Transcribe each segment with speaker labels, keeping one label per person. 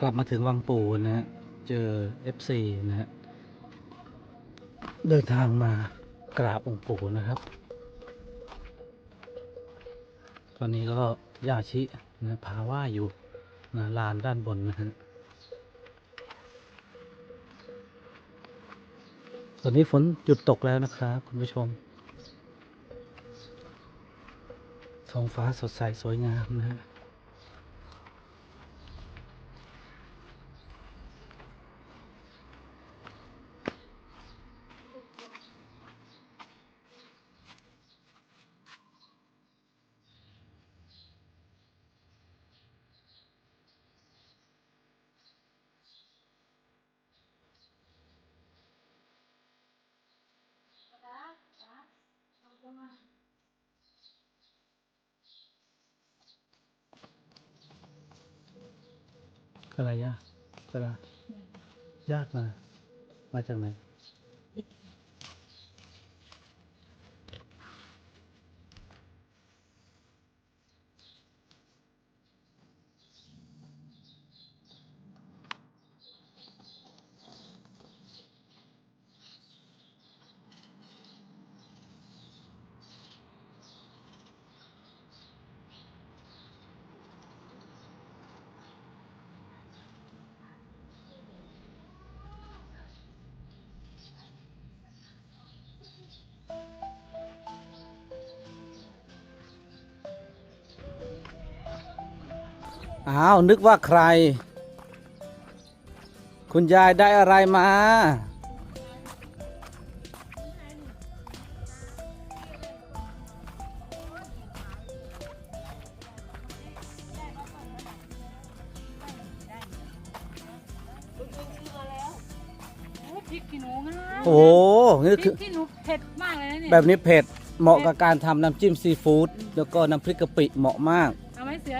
Speaker 1: กลับมาถึงวังปูนะฮะ เจอ FC นะฮะ เดินทางมากราบองค์ปู่นะครับ ตอนนี้ก็ยาชินะพาว่าอยู่นะลานด้านบนนะฮะ ตอนนี้ฝนหยุดตกแล้วนะครับ คุณผู้ชม ท้องฟ้าสดใสสวยงามนะฮะ อะไรยากอะไรยากมา มาจากไหน อ้าว นึกว่าใคร คุณยายได้อะไรมา
Speaker 2: โอ้พริกขี้หนูงาม
Speaker 1: โอ้นี่
Speaker 2: พริ
Speaker 1: คื
Speaker 2: ก
Speaker 1: อ
Speaker 2: ขี้หนูเผ็ดมากเลยนะเนี่ย
Speaker 1: แบบนี้เผ็ดเหมาะกับการทำน้ำจิ้มซีฟู้ดแล้วก็น้ำพริกกะปิเหมาะมาก
Speaker 2: เอาไหมเสือ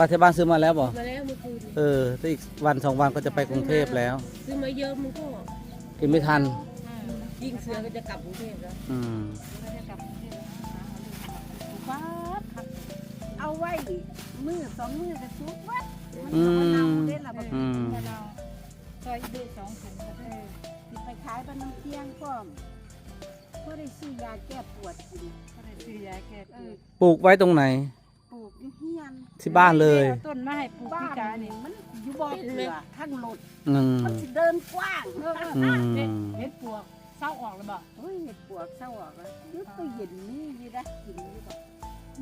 Speaker 1: ปัจจุบันซื้อมาแล้วบ่
Speaker 3: มาแล้วเมื่อคืน
Speaker 1: เออถ้าอีกวันสองวันก็จะไปกรุงเทพแล้ว
Speaker 3: ซื้อมาเยอะมันก็
Speaker 1: กินไม่ทัน
Speaker 3: ยิ่งเสือก็จะกลับกรุงเทพแล้ว
Speaker 1: อืม
Speaker 2: เราจะกลับกรุงเทพแล้วนะคะว้าบครับ
Speaker 4: เอาไว้มือสองมือจะซุกวัดมัน
Speaker 1: อื
Speaker 4: ก็บ่เน่ามได้ละ
Speaker 2: เอ
Speaker 4: บ่
Speaker 2: อ
Speaker 1: อืม
Speaker 2: แต่เราซอยดูสองถุงก็ได้
Speaker 4: สิไปขายบ้านน้ำเที่ยงก็เพื่อได้ซื้อยาแก้ปวดกิน
Speaker 2: ก็ได้ซื้อยาแก้ป
Speaker 4: เอ
Speaker 2: ว
Speaker 4: อ
Speaker 2: ด
Speaker 1: ปลูกไว้ตรงไหน
Speaker 4: ปลูก อยู่เฮียน
Speaker 1: ที่บ้านเลย
Speaker 2: อาต้นไม้ให้ปลูก
Speaker 4: บ้า
Speaker 2: พิ
Speaker 4: น
Speaker 2: การ
Speaker 4: นี่
Speaker 2: นี่
Speaker 4: มันอยู่บ่อเกลือทั้งรถ
Speaker 1: อืม
Speaker 4: มันสิเดินกว้าง
Speaker 2: เออเออ
Speaker 1: อืม
Speaker 2: เห็ดเห็ดปวกเศร้าออกแล้วบ่
Speaker 4: โอ้ยเห็ดปวกเศร้าออกแล้วอยุดตู้เย็นนี่อยู่ได้กินอยู่บ่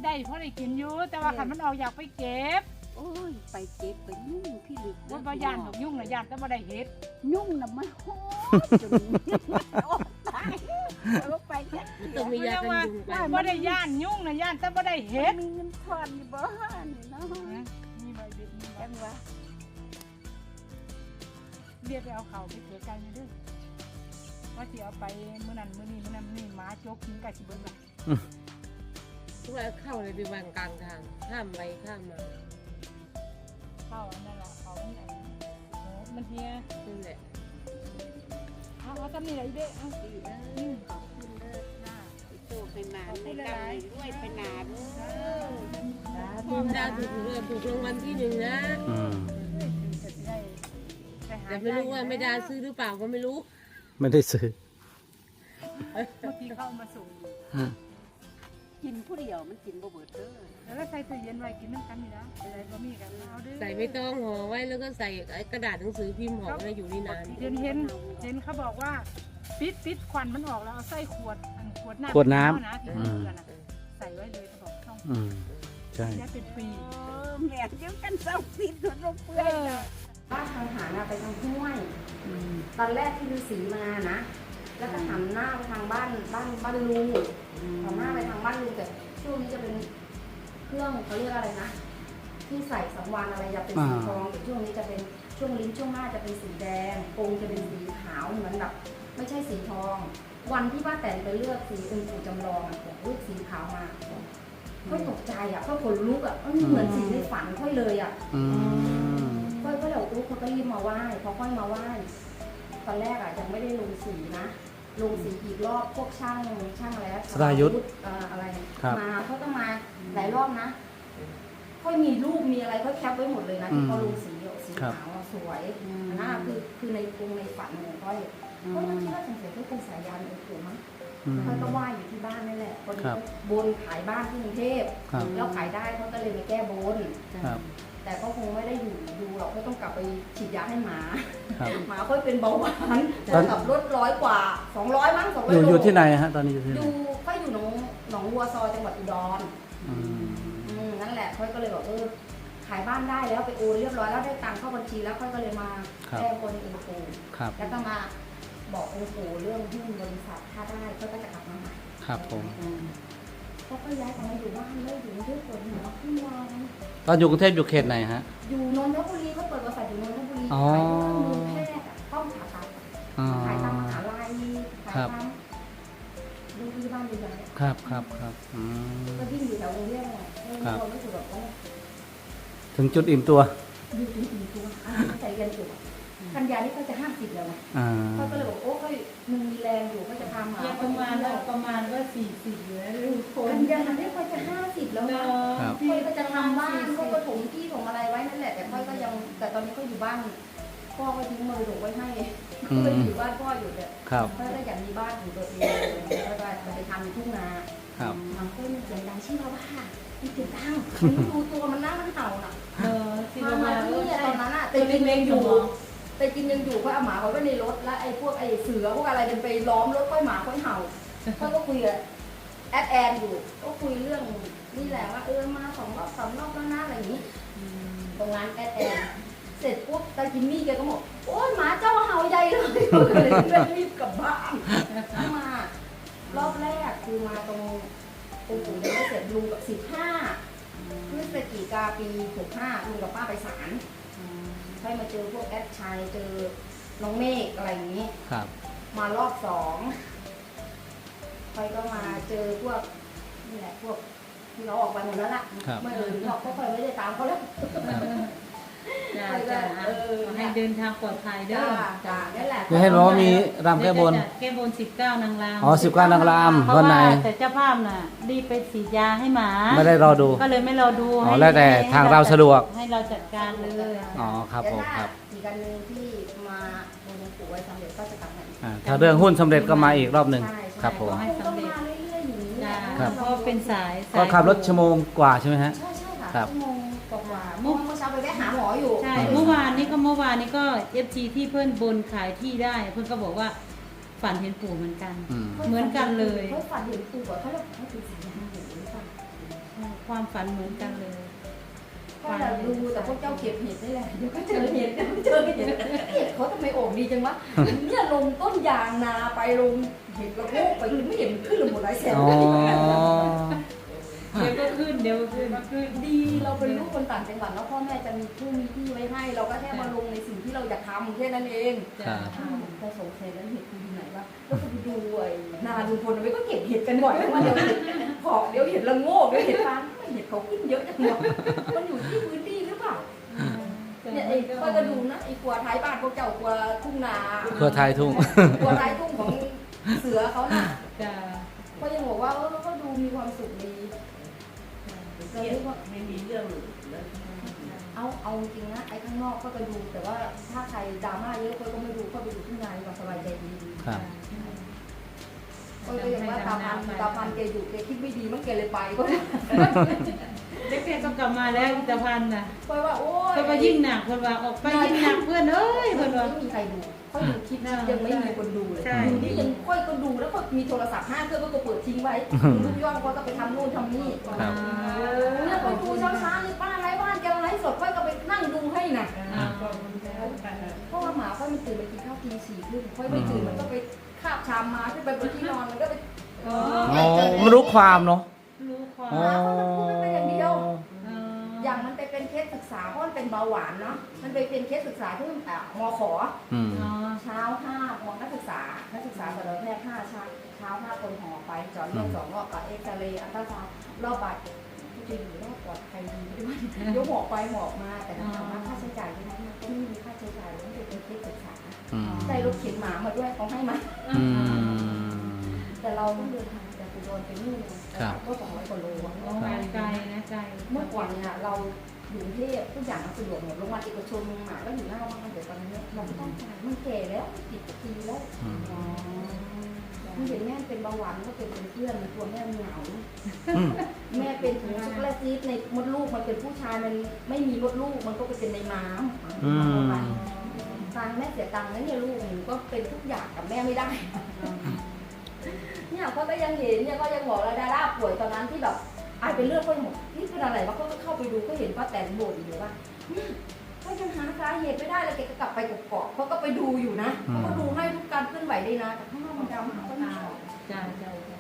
Speaker 2: ได้เพราะได้กินอยู่แต่ว่าขันมันออกอยากไปเก็บ
Speaker 4: โอ้ยไปเก็บไปยุ่งพี่ลึก
Speaker 2: ว่าบ่ย่านถูกยุ่งนะย่านแต่บ่ได้เห็ด
Speaker 4: ยุ่งน่ะมันโหดจน โอ้ตายเอา ไปแค่
Speaker 3: มัน
Speaker 4: เดี
Speaker 3: ต้
Speaker 4: ย
Speaker 3: อง
Speaker 4: ว
Speaker 3: มียากันยุงไป
Speaker 2: บ่ได้ย่านยุ่งนะย่านแต่บ่ได้เห็ด
Speaker 4: มีเงินทอนอยู่บ่นี่เนาะ
Speaker 2: มีใบเด็ดมีใบ
Speaker 4: จังว่า
Speaker 2: เรียกไปเอาเขาไปเกิดกันเด้อว่าสิเอาไปมื้อนั้นมื้อนี้มื้อนั้นมื้อนี้หมาจกกินไก่สิเบิ่งละ
Speaker 3: ทุกคนเข้าเลยไปวางกลางทางข้ามไปข้ามมา
Speaker 2: เข้าอันนั่นล่ะเขาอันนั้นโอ้มันเฮีย
Speaker 3: นั่นแหละ
Speaker 2: เอาเอาตำนี่ล่ะอีเด้เอา
Speaker 4: ดีเด้อขอบคุณเด้อ
Speaker 2: จ้า
Speaker 4: โตไปนานในกรรมด้วยไปนานเด้อ
Speaker 3: พ่อไม่ได้ถูกเลยถูกรางวัลที่หนึ่งนะ
Speaker 1: อืม
Speaker 2: จะได้ไปหา
Speaker 3: แต่ไม่รู้ว่าไม่ได้ซื้อหรือเปล่าก็ไม่รู้
Speaker 1: ไม่ได้ซื้อ
Speaker 2: เมื่อกี้เขาเอามาส่งอยู่
Speaker 4: กินผู้เดียวมันกินบ่เบิดเด้อ
Speaker 2: แล้วก็ใส่ตู้เย็นไว้กินน้ำกันนี่นะอะไรบ่มีกันเอาเด้อ
Speaker 3: ใส่ไม่ต้องห่อไว้แล้วก็ใส่ไอ้กระดาษหนังสือพิมพ์ห่อไว้อยู่นี่นาน
Speaker 2: เห็นเห็นเห็นเขาบอกว่า ปิดปิดควันมันออกแล้วเอาใส่ขวดอันขวดน้ำ
Speaker 1: ขวดน้ำ
Speaker 2: เอานะที่เขาเกลือน่ะใส่ไว้เลยเขาบอกช่อง
Speaker 1: อืมใช่
Speaker 2: ได้เป็นปี
Speaker 4: เออแม่เดียวกันเศร้าปิดจนบ่เปื่อยแล้ว
Speaker 5: บ้านทางหารน่ะไปทางห้วย ตอนแรกที่ฤาษีมานะ แล้วก็หันหน้าไปทางบ้านบ้านบ้านลุงหันหน้าไปทางบ้านลุงแต่ช่วงนี้จะเป็นเครื่องเขาเรียกอะไรนะ ที่ใส่สังวานอะไรจะเป็นสี
Speaker 1: อ่า
Speaker 5: ทองแต่ช่วงนี้จะเป็นช่วงลิ้นช่วงหน้าจะเป็นสีแดงองค์จะเป็นสีขาวเหมือนแบบ ไม่ใช่สีทอง วันที่ป้าแตนไปเลือกสีองค์ปู่จำลองอะบอกเลือกสีขาวมาก็ตกใจอะก็ขนลุกอะเอ้ยเหมือนสีในฝันค่อยเลยอะ
Speaker 1: อืม
Speaker 5: ค่อยก็เดี๋ยวตุ๊กเขาก็รีบมาไหว้พอค่อยมาไหว้ตอนแรกอะยังไม่ได้ลงสีนะ ลงสีอีกรอบพวกช่างช่างอะไรนะ
Speaker 1: สรายุทธ
Speaker 5: เอ่ออะไร
Speaker 1: ครับ
Speaker 5: มาเขาก็มาหลายรอบนะพค่อยมีรูปมีอะไรค่อยแคปไว้หมดเลยนะที่เขาลงสีสี
Speaker 1: ครับ
Speaker 5: ขาวอะสวยอันน่าคือคือในกรุงในฝันเนี่ยค่อย ค่อยก็คิดว่าสงสัยเขาเป็นสายยานองค์ปู่มั้ง
Speaker 1: อืม
Speaker 5: ค่อยก็ไหว้อยู่ที่บ้านนั่นแหละพอดี
Speaker 1: ครับ
Speaker 5: บนขายบ้านที่กรุงเทพ
Speaker 1: ครับ
Speaker 5: แล้วขายได้เขาก็เลยมาแก้บน
Speaker 1: ครับ
Speaker 5: แต่ก็คงไม่ได้อยู่ดูหรอกก็ต้องกลับไปฉีดยาให้หมา
Speaker 1: ครับ
Speaker 5: หมาค่อยเป็นเบาหวาน
Speaker 1: ตอน
Speaker 5: ขับรถร้อยกว่าสองร้อยมั้งสองร้
Speaker 1: อ
Speaker 5: อย
Speaker 1: ยู่
Speaker 5: โล
Speaker 1: อยู่ที่ไหนฮะตอนนี้อยู่ที่ไห
Speaker 5: อนยู่ก็อยู่หนองหนองวัวซอจังหวัดอุดร
Speaker 1: อืม
Speaker 5: อืมนั่นแหละค่อยก็เลยบอกเออขายบ้านได้แล้วไปโอนเรียบร้อยแล้วได้ตังค์เข้าบัญชีแล้วค่อยก็เลยมา
Speaker 1: ครับ
Speaker 5: แก้บนองค์ปู่
Speaker 1: ครับ
Speaker 5: แล้วก็มา บอกองค์ปู่เรื่องหุ้นบริษัทถ้าได้ก็จะกลับมาใหม่
Speaker 1: ครับผม
Speaker 5: ก็ก็ย้ายกลับมาอยู่บ้านเลยอยู่กรุงเทพปวดหัวขึ้นมา
Speaker 1: ตอนอยู่กรุงเทพอยู่เขตไหนฮะ
Speaker 5: อยู่นนทบุรีเขาเปิดบริษัทอยู่นนทบุรี
Speaker 1: อ๋อ
Speaker 5: ขายเครื่องมือแพทย์อะห้องผ่าตัด
Speaker 1: อ๋อ
Speaker 5: ขายตามมหาลัยขาย
Speaker 1: ครับ
Speaker 5: ตามโรงพยาบาลใหญ่
Speaker 1: ครับครับครับอืม
Speaker 5: ๆก็วิ่งอยู่แถวกรุงเทพเนี่ยเออ
Speaker 1: ครับ
Speaker 5: เราไม่ถูกแบบว่า
Speaker 1: ถึงจุดอิ่มตัว
Speaker 5: อยู่ถึงถึงตัวอะใจเรียนอยู่ อะกันยานี่ก็จะห้าสิบแล้วนะ
Speaker 1: อ่า
Speaker 5: เขาก็เลยบอกโอ้ก็มึงมีแรงอยู่ก็จะพาหมา
Speaker 2: เนี่ยประมาณว่าประมาณว่าสี่สิบอยู่แล้วลูกคน
Speaker 5: กันยานี่ก็จะห้าสิบแล้ว
Speaker 2: เน
Speaker 5: นะ
Speaker 2: อะ
Speaker 5: ค่อยก็จะทำบ้านค่อยก็ถมที่ถมอะไรไว้นั่นแหละ แต่ค่อยก็ยังแต่ตอนนี้ก็อยู่บ้านพ่อก็ทิ้งมือหนูไว้ให้ก็ไปอยู่บ้านพ่ออยู่เนี่ย
Speaker 1: ครับ
Speaker 5: ค่อยก็อยากมีบ้านของตัวเองค่อยก็จะไปทำทุ่งนา
Speaker 1: ครับ
Speaker 5: มันก็มีเสียงดังชื่อเราว่ามีเสียงดังมันดูตัวมันหน้ามันเห่าน่ะ
Speaker 2: เออที่
Speaker 5: มา
Speaker 2: เรา
Speaker 5: มา
Speaker 2: มา
Speaker 5: ที่นี่ตอนนั้นอะ
Speaker 2: ตั
Speaker 5: แต่
Speaker 2: ว
Speaker 5: กิน
Speaker 2: เล็
Speaker 5: ยั
Speaker 2: ก
Speaker 5: ง
Speaker 2: ๆ
Speaker 5: อ
Speaker 2: อยู่
Speaker 5: ยู่ แต่กินยังอยู่ก็เอาหมาเขาไว้ในรถแล้วไอ้พวกไอ้เสือพวกอะไรมันไปล้อมรถค่อยหมาค่อยเห่าเขาก็คุยกับแอดแอนอยู่ ก็คุยเรื่องนี่แหละว่าเออมาสองรอบสามรอบแล้วนะอะไรอย่างนี้ตรงนั้นแอดแอนเสร็จปุ๊บตาจิมมี่แกก็บอกโอ้ยหมาเจ้าเห่าใหญ่เลยก็เลยรีบกลับบ้านมารอบแรกคือมาตรงองค์ปู่ยังไม่เสร็จลุงกับสิบห้าพฤศจิกาปีหกห้าลุงกับป้าไปศาล ค่อยมาเจอพวกแอดชัยเจอน้องเมฆอะไรอย่างนี้
Speaker 1: ครับ
Speaker 5: มารอบสองค่อยก็มาเจอพวกนี่แหละพวกที่เราออกไปหมดแล้วล่ะ
Speaker 1: ครับ
Speaker 5: ไม่เออเราก็ค่อยไม่ได้ตามเขาแล้ว
Speaker 2: จ้าจ้าให้เดินทางปลอดภัยเด้
Speaker 5: จ้า
Speaker 2: อ
Speaker 5: จ้านั่นแหละ
Speaker 1: จะให้รู้ว่ามีรำแก้บน
Speaker 2: แก้บนสิบเก้านางราม
Speaker 1: อ๋อสิบเก้านางราม
Speaker 2: เพราะ
Speaker 1: วันไหน
Speaker 2: ว่าแต่เจ้าภาพน่ะรีบไปฉีดยาให้หมา
Speaker 1: ไม่ได้รอดู
Speaker 2: ก็เลยไม่เราดู
Speaker 1: อ๋อ
Speaker 2: ให้
Speaker 1: แล้วแต่
Speaker 2: ให้
Speaker 1: ทางเราสะดวก
Speaker 2: ให้เราจัดการเลย
Speaker 1: อ๋อครับผมครับ
Speaker 5: อีกอันหนึ่งที่มาบนหลวงปู่ไว้สำเร็จก็จะกลับมาอีก
Speaker 1: อ่าถ้าเรื่องหุ้นสำเร็จก็มาอีกรอบหนึ่ง
Speaker 5: ใช่ใช่
Speaker 1: ครับผม
Speaker 5: ก็คงต้องมาเรื่อยๆอย่างนี้แหละ
Speaker 1: ครับ
Speaker 2: เพราะเป็นสาย
Speaker 1: ก็ขับรถชั่วโมงกว่าใช่ไหมฮะ
Speaker 5: ใช่ใช่ค่ะ
Speaker 1: ครับ
Speaker 5: ชั่วโมง เมื่อวา
Speaker 2: นนี้ก็เมื่อวานนี้ก็เอฟซีที่เพื่อนบนขายที่ได้ เพื่อนก็บอกว่าฝันเห็นปู่เหมือนกัน
Speaker 1: อืม
Speaker 2: เหมือนกันเลย
Speaker 5: เขาฝันเห็นปู่อะเขาเรียกเขาเป็นสายยานปู่หรือเปล่า
Speaker 2: ความฝันเหมือนกันเลย
Speaker 5: ก็จะดูแต่พวกเจ้าเก็บเห็ดนี่แหละเดี๋ยวก็เจอเห็ดเดี๋ยวก็เจอเห็ดเห็ดเขาทำไมโอ่งดีจังวะเนี่ยลงต้นยางนาไปลงเห็ดละโงกไปไม่เห็นขึ้นเลยหมดหลายแสน
Speaker 1: อ๋อ
Speaker 2: เดี๋ยวก็ขึ้น เดี๋ยวก็ขึ้นขึ้น
Speaker 5: ดีเราเป็นลูกคนต่างจังหวัดแล้วพ่อแม่จะมีผู้มีที่ไว้ให้ เราก็แค่มาลงในสิ่งที่เราอยากทำแค่นั้นเอง
Speaker 1: ครับ
Speaker 5: อ้าวแต่สงสัยแล้วเห็ดคุณอยู่ไหนวะแล้วก็ไปดูไอ้นาดูพลเอาไว้ก็เก็บเห็ดกันบ่อยนะว่าเดี๋ยวเห็ดขอเดี๋ยวเห็ดละโงกเดี๋ยวเห็ดฟางทำไมเห็ดเขาขึ้นเยอะจังวะมันอยู่ที่พื้นที่หรือเปล่าเนี่ยไอ้ก็จะดูนะไอ้กลัวท้ายบ้านพวกเจ้ากลัวทุ่งนา
Speaker 1: เครือไทยทุ่ง
Speaker 5: กลัวท้ายทุ่งของเสือเขาน่ะ
Speaker 2: จะ
Speaker 5: ก็ยังบอกว่าเออก็ดูมีความสุขดี เราเรียกว่า
Speaker 3: ไม่มีเรื่อง
Speaker 5: เอาเอาจริงนะไอ้ข้างนอกก็ไปดูแต่ว่าถ้าใครดราม่าเยอะก็ก็ไม่ดูก็ไปดูทุ่งนาดีกว่าสบายใจดี
Speaker 1: ครับ
Speaker 5: ก็เลยอย่างว่าตาพันตาพันแกอยู่แกคิดไม่ดีมั้งแกเลยไปก็
Speaker 2: เด็กๆก็กลับมาแล้วอิตาพันธ์น่ะ
Speaker 5: เพราะว่าโอ้ย
Speaker 2: เพื่อนว่ายิ่งหนักเพื่อนว่าออกไปยิ่งหนักเพื่อนเอ้ยเพื่อนว่า
Speaker 5: ไม่มีใครดูเขาดูคลิปยังไม่มีคนดูเลย
Speaker 2: ใช่
Speaker 5: ดูนี่ยังค่อยก็ดูแล้วก็มีโทรศัพท์ห้าเครื่องก็เปิดทิ้งไว้ลูกย่องก็ต้องไปทำนู่นทำนี่
Speaker 1: ครับ
Speaker 5: เนี่ยไปดูเช้าๆนี่ป้าไร้บ้านแกไร้สดค่อยก็ไปนั่งดูให้น่ะ
Speaker 2: อ่า
Speaker 5: เพราะว่าหมาค่อยมันตื่นไปกินข้าวทีสี่ครึ่งค่อยไม่ตื่นมันก็ไปคาบชามมาขึ้นไปบนที่นอนมันก็ไป
Speaker 2: อ๋อ
Speaker 1: อ๋อไม่รู้ความเนาะ
Speaker 2: รู้ความ
Speaker 1: อ๋อ
Speaker 5: อ เพราะมันเป็นเบาหวานเนาะมันไปเป็นเคสศึกษาที่อะมขอ
Speaker 1: อืม
Speaker 2: อ๋อ
Speaker 5: เช้าห้าของนักศึกษานักศึกษาสัตวแพทย์ห้าเช้าเช้าห้าคนหอไปเจอดเลือดสองรอบกับเอ็กซเรย์อัลตราซาวด์รอบบ่ายจะอยู่รอบปลอดภัยดีด้วยยกหมอกไปหมอกมาแต่ถามว่าค่าใช้จ่ายที่นั่นก็ไม่มีค่าใช้จ่ายมันเป็นเคสศึกษา
Speaker 1: อืม
Speaker 5: ได้รถเข็นหมามาด้วยเขาให้มา
Speaker 1: อืม
Speaker 5: แต่เราต้องเดินทางจากกรุงดรไปนู่น
Speaker 1: ครับ
Speaker 5: ก็สองร้อยกว่าโลอะ
Speaker 3: ไกลไกลนะไกล
Speaker 5: เมื่อก่อนเนี่ยเรา อยู่กรุงเทพทุกอย่างมันสะดวกหมดโรงพยาบาลเอกชนหมาก็อยู่หน้าบ้านแต่ตอนนี้เราไม่ต้องจ่ายมันแก่แล้วติดปีแล้ว
Speaker 1: มั
Speaker 5: นเห็นแม่เป็นเบาหวานก็เป็นเป็นเพื่อนมันกลัวแม่เหงาแม่เป็นถุงช็อกโกแลตซีดในมดลูกมันเป็นผู้ชายมันไม่มีมดลูกมันก็ไปเป็นในม้ามตังแม่เสียตังค์นะเนี่ยลูกหนูก็เป็นทุกอย่างกับแม่ไม่ได้เนี่ยเขาก็ยังเห็นเนี่ยก็ยังบอกเลยดาดาป่วยตอนนั้นที่แบบ อายเป็นเลือดก็ยังบอกนี่เป็นอะไรวะเขาก็เข้าไปดูก็เห็นป้าแตนบ่นอยู่ว่าเนี่ยก็ยังหาสาเหตุไม่ได้เลยแกก็กลับไปกเกาะเขาก็ไปดูอยู่นะ
Speaker 1: อืม
Speaker 5: เขาก็ดูให้ทุกการเคลื่อนไหวได้นะแต่ข้างนอกมันดำหาก็ไม่ออก
Speaker 3: จ้าจ้าจ้า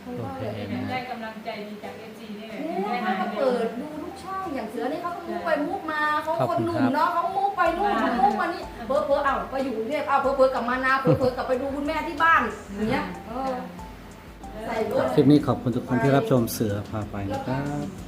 Speaker 5: เขาก็เลย
Speaker 1: โอเค
Speaker 2: ได้กำลังใจดีจากเอฟซีนี่แหละ
Speaker 5: เนี่ยเขาก็เปิดดูทุกช่องอย่างเสือนี่เขาก็มุกไปมุกมาเขา
Speaker 1: ขอบ
Speaker 5: ค
Speaker 1: คุ
Speaker 5: น
Speaker 1: ณ
Speaker 5: หนุ่
Speaker 1: ค
Speaker 5: ม
Speaker 1: รับ
Speaker 5: เนาะเขามุกไปนู่นเขามุกมานี่เพอเพอๆเอ้าไปอยู่กรุงเทพเอ้าเพอเพอๆกลับมานาเพอเพอๆกลับไปดูคุณแม่ที่บ้านอย่างเงี้ยเออใส่รถ
Speaker 1: คลิปนี้ขอบคุณทุกคนที่รับชมเสือพาไปนะครับ